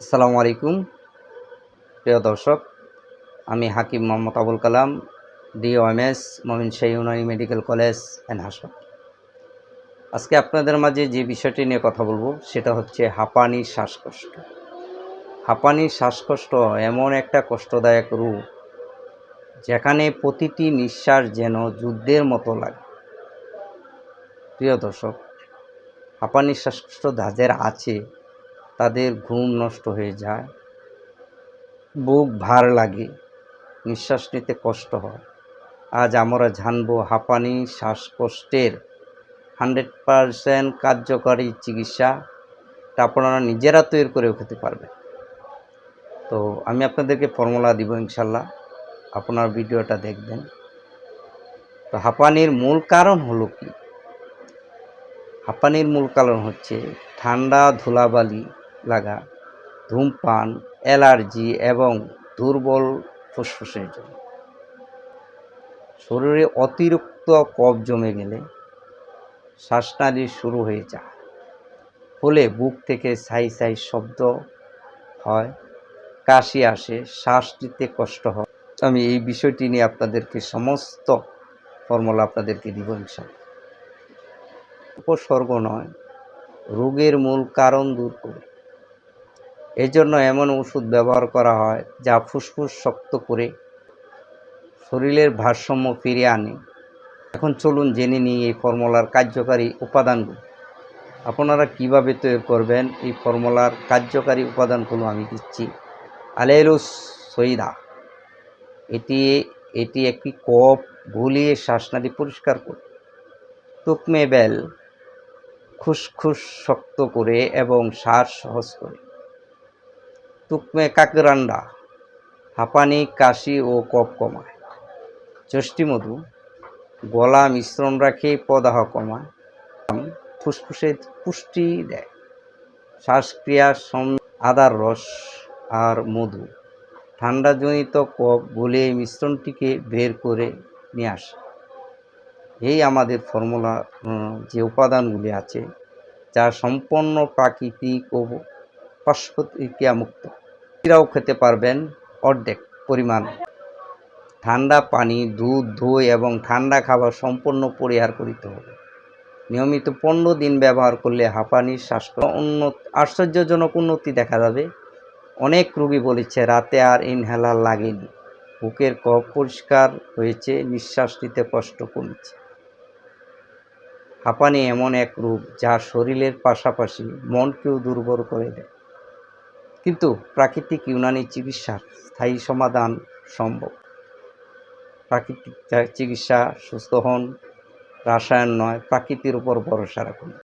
আসসালামু আলাইকুম। প্রিয় দর্শক, আমি হাকিম Mohammad Abul Kalam, DOMS, Momin Shah Unani medical college and হাসপাতাল। আজকে আপনাদের মাঝে যে বিষয়টি নিয়ে কথা বলব, সেটা হচ্ছে হাঁপানি শ্বাসকষ্ট। হাঁপানি শ্বাসকষ্ট এমন একটা কষ্টদায়ক রূপ যেখানে প্রতিটি নিঃশ্বাস যেন যুদ্ধের মতো লাগে। প্রিয় দর্শক, হাঁপানি শ্বাসকষ্ট যাদের আছে তাদের ঘুম নষ্ট হয়ে যায়। বুক ভার লাগে, নিঃশ্বাস নিতে কষ্ট হয়। আজ আমরা জানব হাঁপানি, শ্বাসকষ্টের হান্ড্রেড পারসেন্ট কার্যকরী চিকিৎসা তা আপনারা নিজেরা তৈরি করেও খেতে পারবেন। তো আমি আপনাদেরকে ফর্মুলা দিব ইনশাল্লাহ, আপনার ভিডিওটা দেখবেন। তো হাঁপানির মূল কারণ হলো কি? হাঁপানির মূল কারণ হচ্ছে ঠান্ডা ধুলাবালি লাগা, ধূমপান, অ্যালার্জি এবং দুর্বল ফুসফুসের জন্য। শরীরে অতিরিক্ত কফ জমে গেলে শ্বাসনালী শুরু হয়ে যায়। ফলে বুক থেকে সাই সাই শব্দ হয়, কাশি আসে, শ্বাস নিতে কষ্ট হয়। আমি এই বিষয়টি নিয়ে আপনাদেরকে সমস্ত ফর্মুলা আপনাদেরকে দিব ইনশাল্লাহ উপসর্গ নয়, রোগের মূল কারণ দূর করে এজন্য এমন ওষুধ ব্যবহার করা হয় যা ফুসফুস শক্ত করে শরীরের ভারসাম্য ফিরিয়ে আনে। এখন চলুন জেনে নিই এই ফর্মুলার কার্যকারী উপাদানগুলো। আপনারা কীভাবে তৈরি করবেন এই ফর্মুলার কার্যকারী উপাদানগুলো আমি দিচ্ছি। আলেলুস সইদা। এটি এটি একটি কপ গুলিয়ে শ্বাসনালী পরিষ্কার করে তুকমে বেল। খুসখুস শক্ত করে এবং শ্বাস সহজ করে। তুকমে কাকরান্ডা, হাঁপানি, কাশি ও কফ কমায়। মধু, গলা মিশ্রণ রাখে, পদাহ কমায়, ফুসফুসে পুষ্টি দেয়। শ্বাসক্রিয়া, সম, আদার রস আর মধু, ঠান্ডাজনিত কফ গলে মিশ্রণটিকে বের করে নিয়ে আসে। এই আমাদের ফর্মুলা যে উপাদানগুলি আছে, যা সম্পূর্ণ প্রাকৃতিক ও মুক্ত এরাও খেতে পারবেন অর্ধেক পরিমাণ। ঠান্ডা পানি, দুধ, দই এবং ঠান্ডা খাবার সম্পূর্ণ পরিহার করিতে হবে। নিয়মিত পনেরো দিন ব্যবহার করলে হাঁপানির শ্বাসকষ্ট উন্নত আশ্চর্যজনক উন্নতি দেখা যাবে। অনেক রোগী বলেছে, রাতে আর ইনহেলার লাগেনি। বুকের কফ পরিষ্কার হয়েছে, নিঃশ্বাস নিতে কষ্ট কমেছে। হাঁপানি এমন এক রোগ যা শরীরের পাশাপাশি মনকেও দুর্বল করে দেয়। কিন্তু প্রাকৃতিক ইউনানি চিকিৎসার স্থায়ী সমাধান সম্ভব। প্রাকৃতিক চিকিৎসা সুস্থ হন, রাসায়ন নয়, প্রাকৃতির উপর ভরসা রাখুন।